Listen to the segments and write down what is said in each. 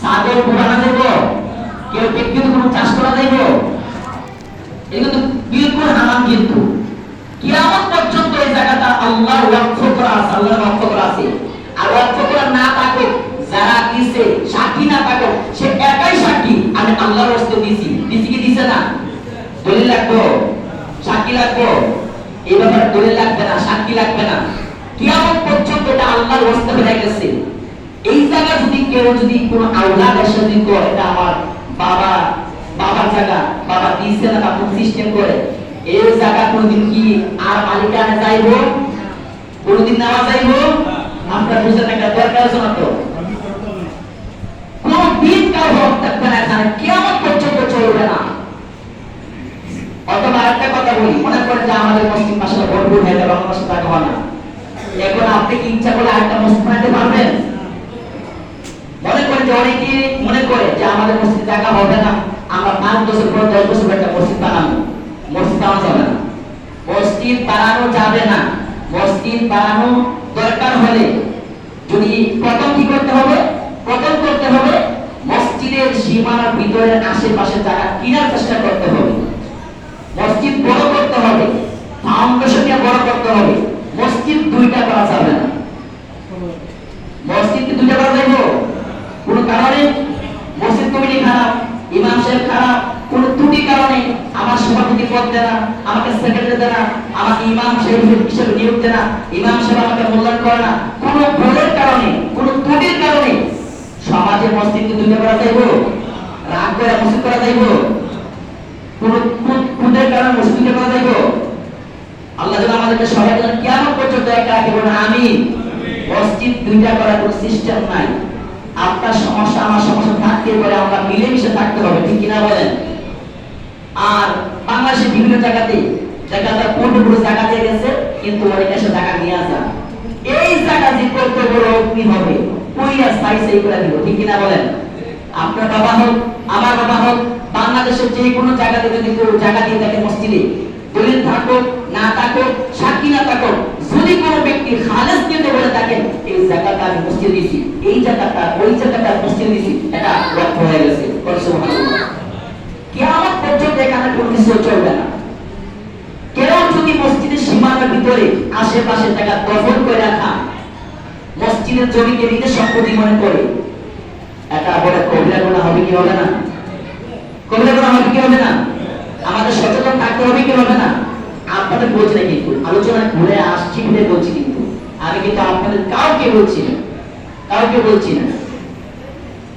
ছাগল পোড়ানো দেব কেউ ব্যক্তিগত কোনো চাষ করা দেব এগুলো তো বিলকুল হারাম কিন্তু। কিয়ামত পর্যন্ত এই জায়গাটা আল্লাহ ওয়াকফ করা আছে আল্লাহ ওয়াকফ করা আছে। আর ওয়াকফ করা না থাকে যারা দিছে, সাক্ষী না থাকে সে একাই সাক্ষী। আমি আল্লাহর রাস্তে দিছি। দিছি কি দিছে না? দলিল লাগবো? সাক্ষী লাগবো? এই ব্যাপারে দলিল লাগবে না, সাক্ষী লাগবে না। কিয়ামত পর্যন্ত এটা আল্লাহর রাস্তে হয়ে গেছে। এই জায়গা যদি কেউ যদি কোনো আওলাদ এসে যদি কয় এটা আমার বাবা বাবার জায়গা বাবা দিছে না বা সিস্টেম করে এই জায়গা কোনদিন কি আর মালিকানা যাইব? কোনদিন নেওয়া যাইব? আপনার বুঝে থাকা দরকার আছে না তো? কোন দিন কারও হক থাকবে না এখানে কেমন পর্যন্ত চলবে না। অথবা আরেকটা কথা বলি মনে করেন যে আমাদের মুসলিম ভাষা ভরপুর হয়ে গেল বাংলা ভাষা থাকা হয় না। এখন আপনি কি ইচ্ছা করলে আরেকটা মুসলিম বানাতে পারবেন? যে অনেকে মনে করে যে আমাদের মসজিদ হবে না। আমরা পাঁচ বছর পর দশ বছর একটা মসজিদ বানাবো। মসজিদ বানানো যাবে না। মসজিদ বানানো যাবে না। মসজিদ বানানো দরকার হলে যদি প্রথম কি করতে হবে? প্রথম করতে হবে মসজিদের সীমানার ভিতরে আশেপাশে জায়গা কেনার চেষ্টা করতে হবে। মসজিদ বড় করতে হবে। ফাউন্ডেশনকে বড় করতে হবে। মসজিদ দুইটা করা যাবে না মসজিদ কি দুইটা করা যাইব কোন কারণে, মসজিদ কমিটি খারাপ, ইমাম সাহেব খারাপ, কোন ত্রুটি কারণে আমার সভাপতি পদ দেয় আমাকে সেক্রেটারি দেয় আমাকে ইমাম সাহেব হিসেবে নিয়োগ দেয় ইমাম সাহেব আমাকে মূল্যায়ন করে না। কোন ভুলের কারণে, কোন ত্রুটির কারণে সমাজে মসজিদ কি দুইটা করা যাইব, রাগ করে মসজিদ করা যাইব, কোন খুদের কারণে মসজিদ দুইটা করা যাইব। আল্লাহ যেন আমাদেরকে সবাই কেমন পর্যন্ত একা আমিন। মসজিদ দুইটা করার কোনো সিস্টেম নাই আপনার সমস্যা আমার সমস্যা থাকতে পারে আমরা মিলেমিশে থাকতে হবে, ঠিক কিনা বলেন? আর বাংলাদেশের বিভিন্ন জায়গাতে জায়গাটা কোটি কোটি জায়গা দিয়ে গেছে, কিন্তু অনেক এসে জায়গা নিয়ে আসা এই জায়গা যে কত বড় অগ্নি হবে কইয়া সাই সাই করে দিব, ঠিক কিনা বলেন? আপনার বাবা হোক, আমার বাবা হোক, বাংলাদেশের যে কোনো জায়গাতে যদি কেউ জায়গা দিয়ে থাকে মসজিদে, দলিল থাকুক, না থাকুক, সাক্ষী না থাকুক, যদি কোনো ব্যক্তি খালেস দিতে বলে থাকেন এই জায়গাটা আমি মসজিদ দিছি। এই জায়গাটা ওই জায়গাটা মসজিদ দিছি, এটা লক্ষ্য হয়ে গেছে। কিয়ামত পর্যন্ত এখানে কোনো কিছু চলবে না। কেউ যদি মসজিদের সীমানার ভিতরে আশেপাশে জায়গা দখল করে রাখা মসজিদের জমিকে নিতে সম্পত্তি মনে করে, এটা বলে কবিরা গুণা হবে কি হবে না? কবিরা গুণা হবে কি হবে না? আমাদের সচেতন থাকতে হবে কি হবে না? আপনাদের বলছি না কিন্তু আলোচনা ঘুরে আসছি ঘুরে বলছি কিন্তু। আমি কিন্তু আপনাদের কাউকে বলছি না। কাউকে বলছি না।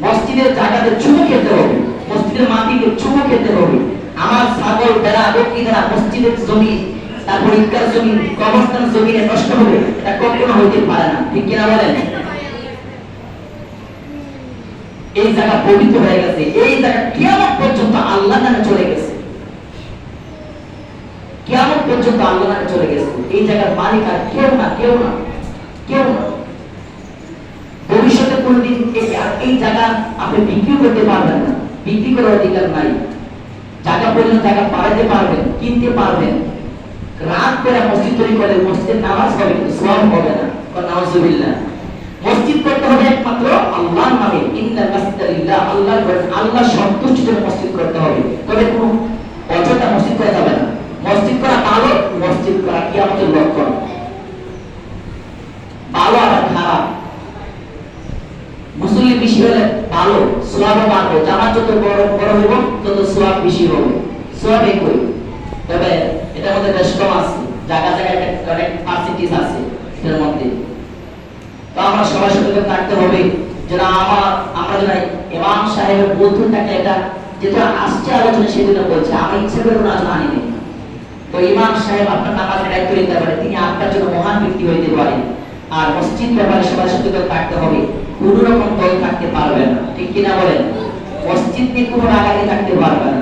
মসজিদের জায়গাতে চুমু খেতে হবে। মসজিদের মাটিতে চুমু খেতে হবে। আমার ছাগল বেড়া বকরি দ্বারা মসজিদের জমি তারপর ঈদগাহ জমি, কবরস্থান জমিনে নষ্ট হবে এটা কখনো হইতে পারে না। ঠিক কিনা বলেন? এই জায়গা পবিত্র হয়ে গেছে। এই জায়গা কিয়ামত পর্যন্ত আল্লাহ নামে চলে গেছে। কিয়ামত পর্যন্ত আল্লাহ চলে গেছে। এই জায়গার মালিক আর কেউ না কেউ না। কেউ না ভবিষ্যতে কোনদিন এই জায়গা আপনি বিক্রি করতে পারবেন না। বিক্রি করার অধিকার নাই। জায়গা পর্যন্ত জায়গা পাড়াতে পারবেন, কিনতে পারবেন। রাত করে মসজিদ তৈরি করে মসজিদের নামাজ হবে কিন্তু হবে না। নাউজুবিল্লাহ। মসজিদ করতে হবে একমাত্র আল্লাহর নামে। ইন্না মাসজিদালিল্লাহ আল্লাহর আল্লাহ সন্তুষ্টির মসজিদ করতে হবে। তবে কোনো অযথা মসজিদ করা যাবে না মসজিদ করা ভালো মসজিদ করা কি আমাদের লক্ষণ ভালো আর খারাপ মুসলিম বেশি হলে ভালো। সোয়াবও বাড়বে। জামাত যত বড় বড় হইব, তত সোয়াব বেশি হবে। সোয়াব একই। তবে এটার মধ্যে বেশ কম আছে। জায়গা জায়গায় অনেক পার্সেন্টেজ আছে এটার মধ্যে। তো আমরা সবাই সতর্ক থাকতে হবে যেন আমার, আমরা যেন ইমাম সাহেবের বন্ধুটাকে এটা যেটা আসছে আলোচনা সেদিন বলছে। আমি ইচ্ছে করে কোনো আলোচনা আনিনি। তো ইমাম সাহেব আপনার নামাজের দায়িত্ব নিতে পারে। তিনি আপনার জন্য মহান ব্যক্তি হইতে পারেন। আর মসজিদ ব্যাপারে সবাই সতর্ক থাকতে হবে। কোন রকম দল থাকতে পারবে না। ঠিক কিনা বলেন? মসজিদ নিয়ে কোনো রাগারি থাকতে পারবে না।